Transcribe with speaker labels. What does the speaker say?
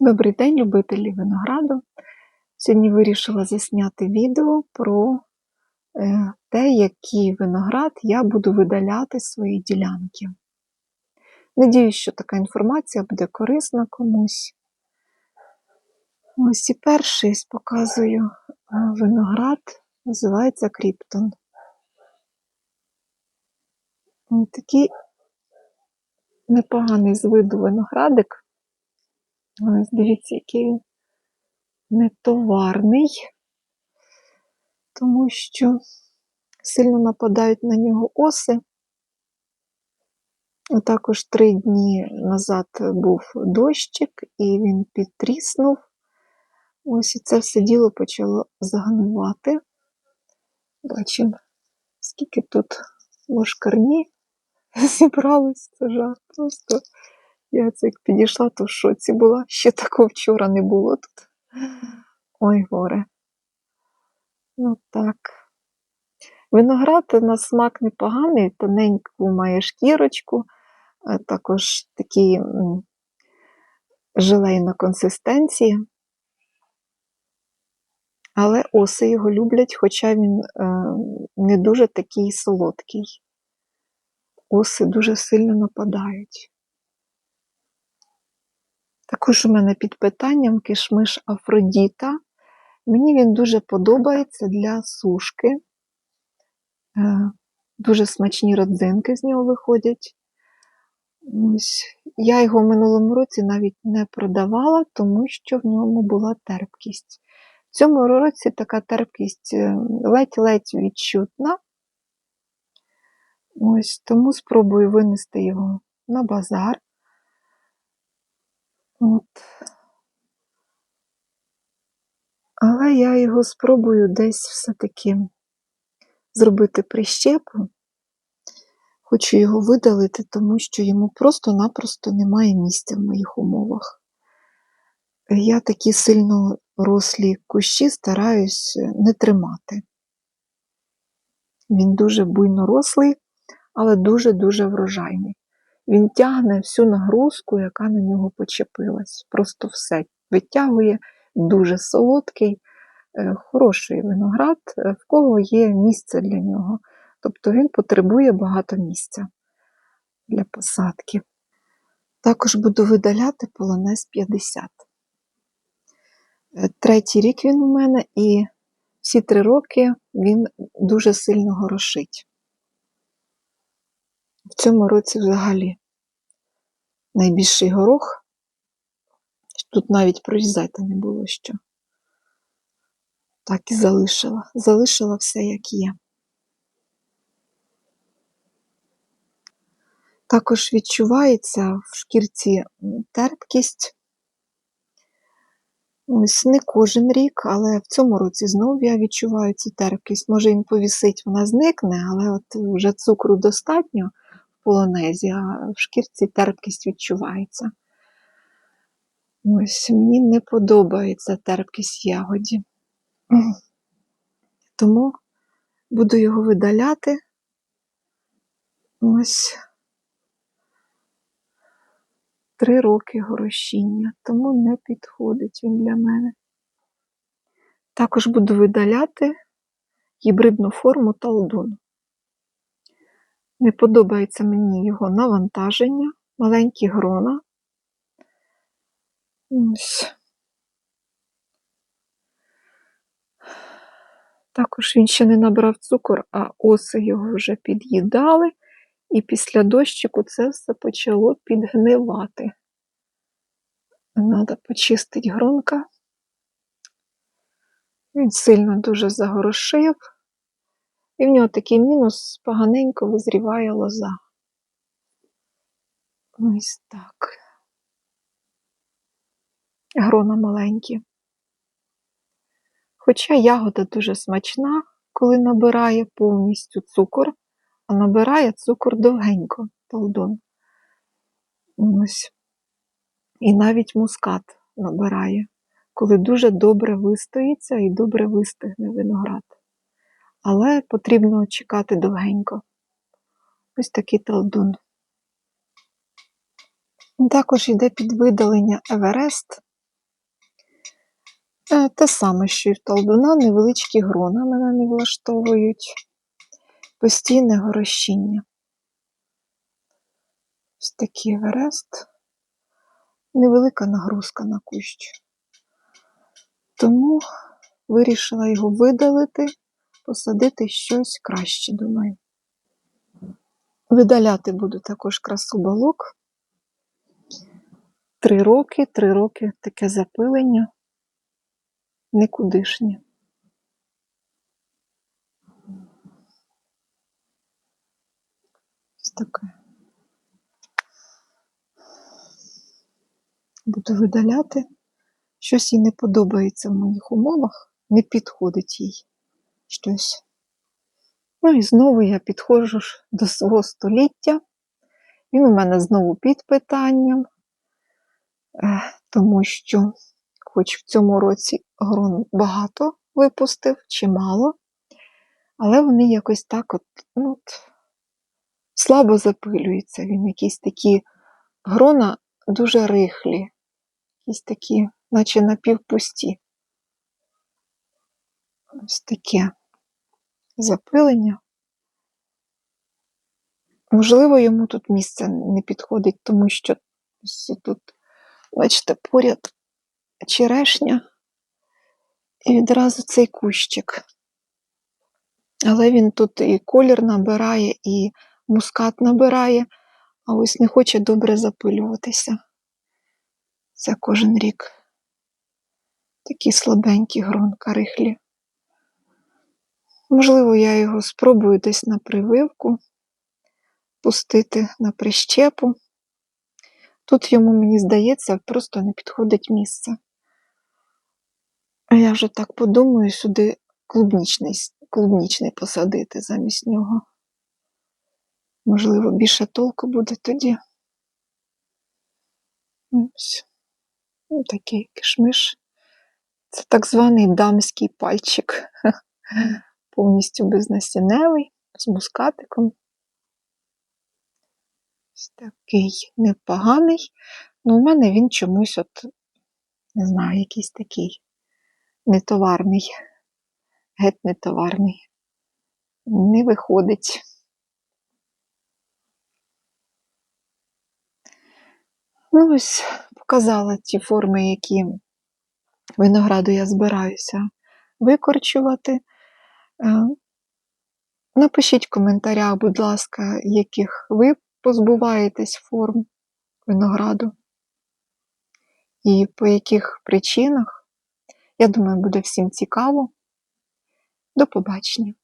Speaker 1: Добрий день, любителі винограду. Сьогодні вирішила засняти відео про е, те, який виноград я буду видаляти з своєї ділянки. Надіюсь, що така інформація буде корисна комусь. Ось і перший показую е, виноград, називається Кріптон. Такий непоганий з виду виноградик. Ось дивіться, який нетоварний, тому що сильно нападають на нього оси. Також три дні назад був дощик, і він підтріснув. Ось і це все діло почало загнивати. Бачимо, скільки тут мошкарні зібралось, це жах просто. Я це як підійшла, то в шоці була. Ще такого вчора не було тут. Ой, горе. Ну так. Виноград на смак непоганий, тоненьку має шкірочку, також такий м, желейна консистенція. Але оси його люблять, хоча він е, не дуже такий солодкий. Оси дуже сильно нападають. Також у мене під питанням кишмиш Афродіта. Мені він дуже подобається для сушки. Е, Дуже смачні родзинки з нього виходять. Ось. Я його в минулому році навіть не продавала, тому що в ньому була терпкість. В цьому році така терпкість е, ледь-ледь відчутна. Ось, тому спробую винести його на базар. От. Але я його спробую десь все-таки зробити прищепу. Хочу його видалити, тому що йому просто-напросто немає місця в моїх умовах. Я такі сильно рослі кущі стараюсь не тримати. Він дуже буйно рослий, але дуже-дуже врожайний. Він тягне всю нагрузку, яка на нього почепилась. Просто все витягує, дуже солодкий, е, хороший виноград, е, в кого є місце для нього. Тобто він потребує багато місця для посадки. Також буду видаляти полонез 50. Е, Третій рік він у мене, і всі три роки він дуже сильно горошить. В цьому році взагалі найбільший горох. Тут навіть прорізати не було що. Так і залишила. Залишила все, як є. Також відчувається в шкірці терпкість. Ось не кожен рік, але в цьому році знову я відчуваю цю терпкість. Може він повісить, вона зникне, але от вже цукру достатньо полонезі, в шкірці терпкість відчувається. Ось мені не подобається терпкість ягоді. Тому буду його видаляти. Ось три роки горошіння, тому не підходить він для мене. Також буду видаляти гібридну форму талдун. Не подобається мені його навантаження, маленькі грона. Ось. Також він ще не набрав цукор, а оси його вже під'їдали, і після дощику це все почало підгнивати. Треба почистити гронка. Він сильно дуже загорошив, і в нього такий мінус поганенько визріває лоза. Ось так. Грона маленькі. Хоча ягода дуже смачна, коли набирає повністю цукор, а набирає цукор довгенько, талдон. Ось. І навіть мускат набирає, коли дуже добре вистоїться і добре вистигне виноград. Але потрібно чекати довгенько. Ось такий талдун. Також йде підвидалення Еверест. Е, Те саме, що і в толдуна, невеличкі грона мене не влаштовують. Постійне горощіння. Ось такий верест. Невелика нагрузка на кущ. Тому вирішила його видалити, посадити щось краще, думаю. Видаляти буду також красобалок. Три роки, три роки таке запилення. Никудишнє. Ось таке. Буду видаляти. Щось їй не подобається в моїх умовах, не підходить їй щось. Ну і знову я підходжу до свого століття. Він у мене знову під питанням, Е, тому що, хоч в цьому році грон багато випустив, чимало, але вони якось так от, ну, от слабо запилюються. Він якісь такі грона дуже рихлі, якісь такі, наче напівпусті. Ось таке запилення. Можливо, йому тут місце не підходить, тому що ось тут, бачите, поряд черешня і відразу цей кущик. Але він тут і колір набирає, і мускат набирає, а ось не хоче добре запилюватися. Це кожен рік. Такі слабенькі гронка рихлі. Можливо, я його спробую десь на прививку пустити на прищепу. Тут йому, мені здається, просто не підходить місце. Я вже так подумаю, сюди клубнічний, клубнічний посадити замість нього. Можливо, більше толку буде тоді. Ось. Ну, такий кишмиш. Це так званий дамський пальчик. Повністю безнасінневий, з мускатиком. Ось такий непоганий. Ну, у мене він чомусь, от, не знаю, якийсь такий нетоварний. Геть нетоварний. Не виходить. Ну, ось показала ті форми, які винограду я збираюся викорчувати. Е, Напишіть в коментарях, будь ласка, яких ви позбуваєтесь форм винограду і по яких причинах. Я думаю, буде всім цікаво. До побачення!